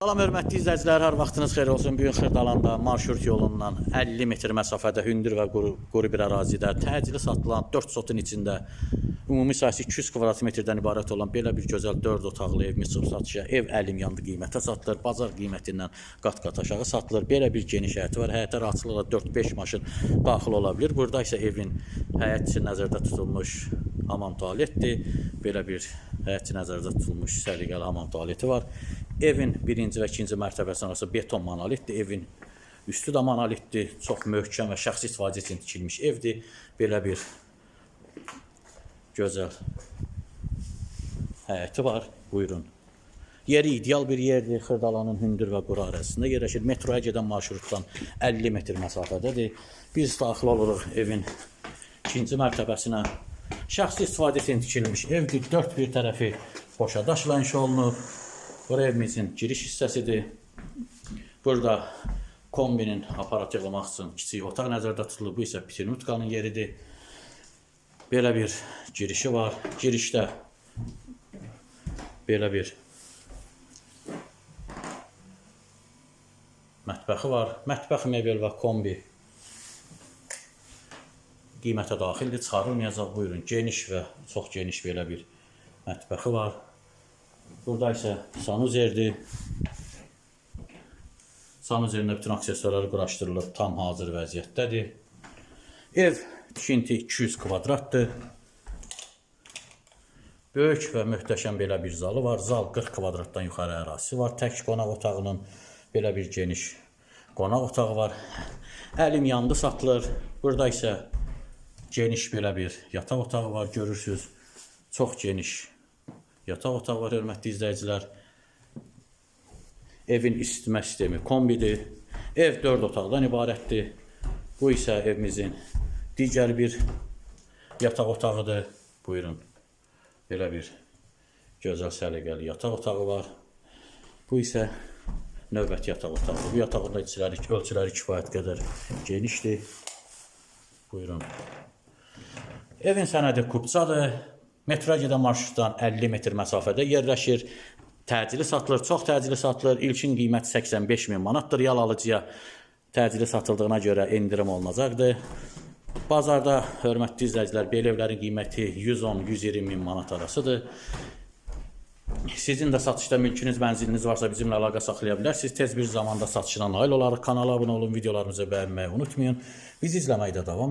Salam hörmətli izləyicilər, hər vaxtınız xeyir olsun. Bu gün Xırdalanda marşrut yolundan 50 metr məsafədə hündür və quru, quru bir ərazidə təcili satılan 4 sotun içində ümumi sahəsi 200 kvadrat metrdən ibarət olan belə bir gözəl 4 otaqlı ev çıxıb satışa. Ev əlim yandı qiymətə satılır. Bazar qiymətindən qat-qat aşağı satılır. Belə bir geniş həyəti var. Həyətə rahatlıqla 4-5 maşın daxil ola bilər. Burada isə evin həyət üçün nəzərdə tutulmuş hamam tualetdir. Belə bir həyət üçün nəzərdə tutulmuş səliqəli hamam tualeti var. Evin birinci və ikinci mərtəbəsi arası beton monolitdir. Evin üstü də monolitdir. Çox möhkəm və şəxsi istifadə üçün tikilmiş evdir. Belə bir gözəl həyəti var. Buyurun. Yeri ideal bir yerdir. Xırdalanın hündür və quru ərazisində yerləşir. Metroya gedən marşrutdan 50 metr məsafədədir. Biz daxil oluruq evin ikinci mərtəbəsinə. Şəxsi istifadə üçün tikilmiş evdir. Dörd bir tərəfi boşa daşla inşa olunub. Bura evimizin giriş hissəsidir. Burada kombinin aparat yığılmaq üçün kiçik otaq nəzərdə tutulub. Bu isə Pitinutkanın yeridir. Belə bir girişi var. Girişdə belə bir mətbəxi var. Mətbəx mebel və kombi qiymətə daxildir, çıxarılmayacaq. Buyurun, geniş və çox geniş belə bir mətbəxi var. Burada isə sanuzerdir. Sanuzerində bütün aksesuarlar quraşdırılıb, tam hazır vəziyyətdədir. Ev tikinti 200 kvadratdır. Böyük və möhtəşəm belə bir zalı var. Zal 40 kvadratdan yuxarı ərazisi var. Tək qonaq otağının belə bir geniş qonaq otağı var. Əlim yandı satılır. Burada isə geniş belə bir yataq otağı var. Görürsüz, çox geniş yataq otağı var, hörmətli izləyicilər. Evin isitmə sistemi kombidir. Ev 4 otaqdan ibarətdir. Bu isə evimizin digər bir yataq otağıdır. Buyurun. Belə bir gözəl səliqəli yataq otağı var. Bu isə növbəti yataq otağı. Bu yatağın da içləri, ölçüləri kifayət qədər genişdir. Buyurun. Evin sənədi kubcadır. Metroya gedən marşrutdan 50 metr məsafədə yerləşir. Təcili satılır, çox təcili satılır. İlkin qiyməti 85 min manatdır. Real alıcıya təcili satıldığına görə endirim olunacaqdır. Bazarda hörmətli izləyicilər, belə evlərin qiyməti 110-120 min manat arasıdır. Sizin də satışda mülkünüz, mənziliniz varsa bizimlə əlaqə saxlaya bilərsiniz. Tez bir zamanda satışına nail olarıq. Kanala abunə olun, videolarımızı bəyənməyi unutmayın. Bizi izləməkdə davam